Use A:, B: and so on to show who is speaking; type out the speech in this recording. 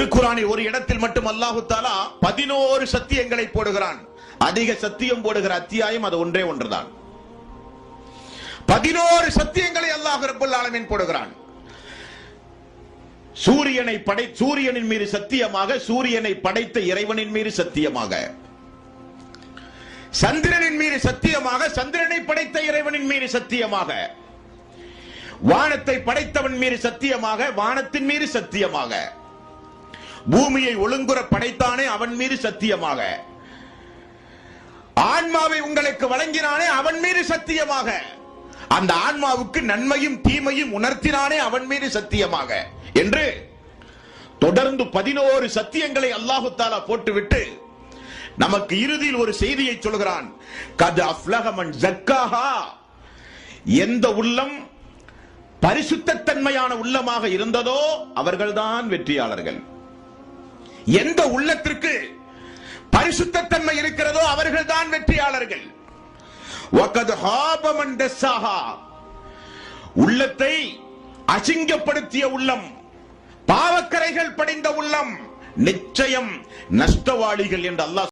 A: திருக்குறானை ஒரு இடத்தில் மட்டும் அல்லாஹு தாலா பதினோரு சத்தியங்களை போடுகிறான். அதிக சத்தியம் போடுகிற அத்தியாயம் அது ஒன்றே ஒன்றுதான். பதினோரு சத்தியங்களை அல்லாஹ் ரபுல் ஆலமின் போடுகிறான். சூரியனை படை சூரியனின் மீது சத்தியமாக சூரியனை படைத்த இறைவனின் மீது சத்தியமாக. சந்திரனின் மீது சத்தியமாக சந்திரனை படைத்த இறைவனின் மீது சத்தியமாக. வானத்தை படைத்தவன் மீது சத்தியமாக வானத்தின் மீது சத்தியமாக. பூமியை ஒழுங்குற படைத்தானே அவன் மீது சத்தியமாக. ஆன்மாவை உங்களுக்கு வழங்கினானே அவன் மீது சத்தியமாக. அந்த ஆன்மாவுக்கு நன்மையும் தீமையும் உணர்த்தினானே அவன் மீது சத்தியமாக. என்று தொடர்ந்து பதினோரு சத்தியங்களை அல்லாஹு தாலா போட்டுவிட்டு நமக்கு இறுதியில் ஒரு செய்தியை சொல்கிறான். கது அஃப்லகமன் ஜக்காஹா. எந்த உள்ளம் பரிசுத்தன்மையான உள்ளமாக இருந்ததோ அவர்கள்தான் வெற்றியாளர்கள். எந்த உள்ளத்திற்கு பரிசுத்தன்மை இருக்கிறதோ அவர்கள் தான் வெற்றியாளர்கள் வகது உள்ளத்தை அசிங்கப்படுத்திய உள்ளம் பாவக்கரைகள் படிந்த உள்ளம் நிச்சயம் நஷ்டவாளிகள் என்று அல்லாஹ்